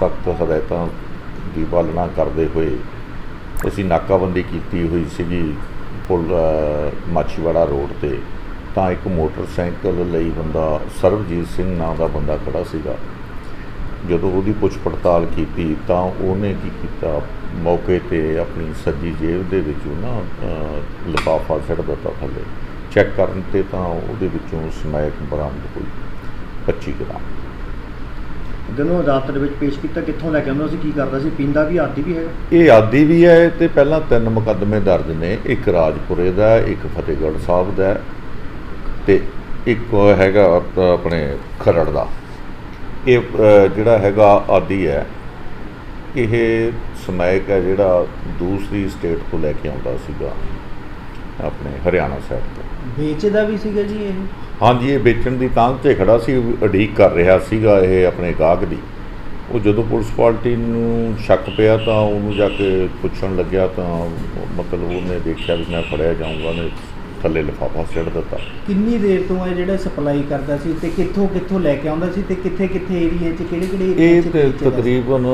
ਸਖਤ ਹਦਾਇਤਾਂ ਦੀ ਪਾਲਣਾ ਕਰਦੇ ਹੋਏ ਅਸੀਂ ਨਾਕਾਬੰਦੀ ਕੀਤੀ ਹੋਈ ਸੀਗੀ ਪੁਲ ਮਾਛੀਵਾੜਾ ਰੋਡ ਤੇ। ਤਾਂ ਇੱਕ ਮੋਟਰਸਾਈਕਲ ਲਈ ਬੰਦਾ ਸਰਬਜੀਤ ਸਿੰਘ ਨਾਂ ਦਾ ਬੰਦਾ ਖੜਾ ਸੀਗਾ। ਜਦੋਂ ਉਹਦੀ ਪੁੱਛ ਪੜਤਾਲ ਕੀਤੀ ਤਾਂ ਉਹਨੇ ਕੀ ਕੀਤਾ? ਮੌਕੇ ਤੇ ਆਪਣੀ ਸੱਜੀ ਜੇਬ ਦੇ ਵਿੱਚੋਂ ਨਾ ਲਿਫਾਫਾ ਛੱਡ ਦਿੱਤਾ ਥੱਲੇ। ਚੈੱਕ ਕਰਨ ਤੇ ਤਾਂ ਉਹਦੇ ਵਿੱਚੋਂ ਸਮੈਕ ਬਰਾਮਦ ਹੋਈ। 25 ਗ੍ਰਾਮ ਜਦੋਂ ਅਦਾਲਤ ਦੇ ਵਿੱਚ ਪੇਸ਼ ਕੀਤਾ ਕਿੱਥੋਂ ਲੈ ਕੇ ਆਉਂਦਾ ਸੀ ਕੀ ਕਰਦਾ ਸੀ? ਪੀਂਦਾ ਵੀ ਆਦੀ ਵੀ ਹੈਗਾ? ਇਹ ਆਦੀ ਵੀ ਹੈ ਤੇ ਪਹਿਲਾਂ ਤਿੰਨ ਮੁਕੱਦਮੇ ਦਰਜ ਨੇ। ਇੱਕ ਰਾਜਪੁਰੇ ਦਾ ਇੱਕ ਫਤਿਹਗੜ੍ਹ ਸਾਹਿਬ ਦਾ ਹੈ, ਤੇ ਇੱਕ ਹੈਗਾ ਆਪਣੇ ਖਰੜ ਦਾ। ਇਹ ਜਿਹੜਾ ਹੈਗਾ ਆਦੀ ਹੈ ਇਹ ਸਮਾਇਕ ਹੈ ਜਿਹੜਾ ਦੂਸਰੀ ਸਟੇਟ ਤੋਂ ਲੈ ਕੇ ਆਉਂਦਾ ਸੀਗਾ। ਆਪਣੇ ਹਰਿਆਣਾ ਸਾਈਡ ਤੋਂ। ਵੇਚਦਾ ਵੀ ਸੀਗਾ ਜੀ ਇਹ? ਹਾਂਜੀ ਇਹ ਵੇਚਣ ਦੀ ਤਾਂਘ ਤੇ ਖੜਾ ਸੀ ਉਡੀਕ ਕਰ ਰਿਹਾ ਸੀਗਾ ਇਹ ਆਪਣੇ ਗਾਹਕ ਦੀ। ਉਹ ਜਦੋਂ ਪੁਲਿਸ ਪਾਰਟੀ ਨੂੰ ਸ਼ੱਕ ਪਿਆ ਤਾਂ ਉਹਨੂੰ ਜਾ ਕੇ ਪੁੱਛਣ ਲੱਗਿਆ ਤਾਂ ਮਤਲਬ ਉਹਨੇ ਦੇਖਿਆ ਵੀ ਮੈਂ ਫੜਿਆ ਜਾਊਂਗਾ ਨੇ ਥੱਲੇ ਲਿਫਾਫਾ ਸਿੱਟ ਦਿੱਤਾ। ਕਿੰਨੀ ਦੇਰ ਤੋਂ ਇਹ ਜਿਹੜਾ ਸਪਲਾਈ ਕਰਦਾ ਸੀ ਤੇ ਕਿੱਥੋਂ ਕਿੱਥੋਂ ਲੈ ਕੇ ਆਉਂਦਾ ਸੀ ਤੇ ਕਿੱਥੇ ਕਿੱਥੇ ਏਰੀਆ 'ਚ ਕਿਹੜੇ ਕਿਹੜੇ ਏਰੀਆ ਇਹ 'ਚ ਤੇ ਵੇਚਦਾ ਸੀ? ਤਕਰੀਬਨ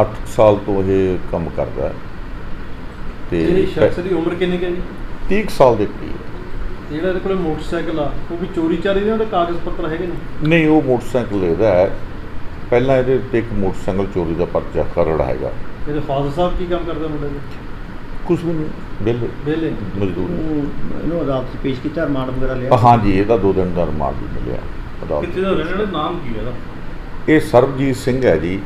8 ਸਾਲ ਤੋਂ ਇਹ ਕੰਮ ਕਰਦਾ ਹੈ। ਤੇ ਸ਼ਖਸ ਦੀ ਉਮਰ ਕਿੰਨੀ ਕੁ ਹੈ ਜੀ? 30 ਕੁ ਸਾਲ ਦੇ ਕਰੀਬ। ਜਿਹੜਾ ਇਹਦੇ ਕੋਲੇ ਮੋਟਰਸਾਈਕਲ ਆ ਉਹ ਵੀ ਚੋਰੀ ਚਾਰੀ ਦੇ ਉਹਦੇ ਕਾਗਜ਼ ਪੱਤਰ ਹੈਗੇ ਨੇ? ਨਹੀਂ ਉਹ ਮੋਟਰਸਾਈਕਲ ਇਹਦਾ ਹੈ। ਪਹਿਲਾਂ ਇਹਦੇ ਉੱਤੇ ਇੱਕ ਮੋਟਰਸਾਈਕਲ ਚੋਰੀ ਦਾ ਪਰਚਾ ਖਰੜ ਹੈਗਾ। ਇਹਦੇ ਫਾਦਰ ਸਾਹਿਬ ਕੀ ਕੰਮ ਕਰਦੇ ਮੁੰਡੇ ਦੇ? ਕੁਝ ਵੀ ਨਹੀਂ ਬਿੱਲ ਵਿਹਲੇ? ਮਜ਼ਦੂਰ ਉਹ ਇਹਨੂੰ ਅਦਾਲਤ 'ਚ ਪੇਸ਼ ਕੀਤਾ ਰਿਮਾਂਡ ਵਗੈਰਾ ਲਿਆ? ਹਾਂਜੀ ਇਹਦਾ ਦੋ ਦਿਨ ਦਾ ਰਿਮਾਂਡ ਵੀ ਮਿਲਿਆ। ਅਦਾਲਤ ਕਿੱਥੇ ਦਾ ਰਹਿਣ ਵਾਲਾ? ਨਾਮ ਕੀ ਹੈ ਇਹਦਾ? ਇਹ ਸਰਬਜੀਤ ਸਿੰਘ ਹੈ ਜੀ।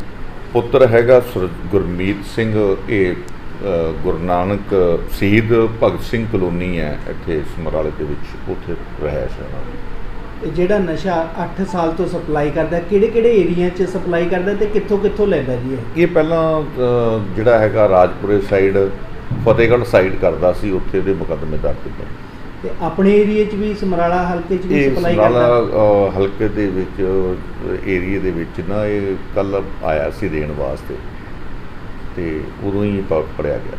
ਪੁੱਤਰ ਹੈਗਾ ਸੁਰ- ਗੁਰਮੀਤ ਸਿੰਘ ਇਹ ਗੁਰੂ ਨਾਨਕ ਸ਼ਹੀਦ ਭਗਤ ਸਿੰਘ ਕਲੋਨੀ ਹੈ ਇੱਥੇ ਸਮਰਾਲੇ ਦੇ ਵਿੱਚ ਉੱਥੇ ਰਹਿائش ਹੈ ਉਹਨਾਂ ਜਿਹੜਾ ਨਸ਼ਾ 8 ਸਾਲ ਤੋਂ ਸਪਲਾਈ ਕਰਦਾ ਕਿਹੜੇ ਕਿਹੜੇ ਏਰੀਆ 'ਚ ਸਪਲਾਈ ਕਰਦਾ ਤੇ ਕਿੱਥੋਂ ਕਿੱਥੋਂ ਲੈਂਦਾ ਜੀ ਇਹ? ਪਹਿਲਾਂ ਜਿਹੜਾ ਹੈਗਾ ਰਾਜਪੁਰੇ ਸਾਈਡ ਫਤਿਹਗੜ੍ਹ ਸਾਈਡ ਕਰਦਾ ਸੀ ਉੱਥੇ ਦੇ ਮੁਕੱਦਮੇ ਦਰਜ ਨੇ ਤੇ ਆਪਣੇ ਏਰੀਆ 'ਚ ਵੀ ਸਮਰਾਲਾ ਹਲਕੇ 'ਚ ਵੀ ਸਪਲਾਈ ਕਰਦਾ? ਸਮਰਾਲਾ ਹਲਕੇ ਦੇ ਵਿੱਚ ਏਰੀਆ ਦੇ ਵਿੱਚ ਨਾ ਇਹ ਕੱਲ ਆਇਆ ਸੀ ਦੇਣ ਵਾਸਤੇ। ਅਤੇ ਉਦੋਂ ਹੀ ਪ- ਫੜਿਆ ਗਿਆ।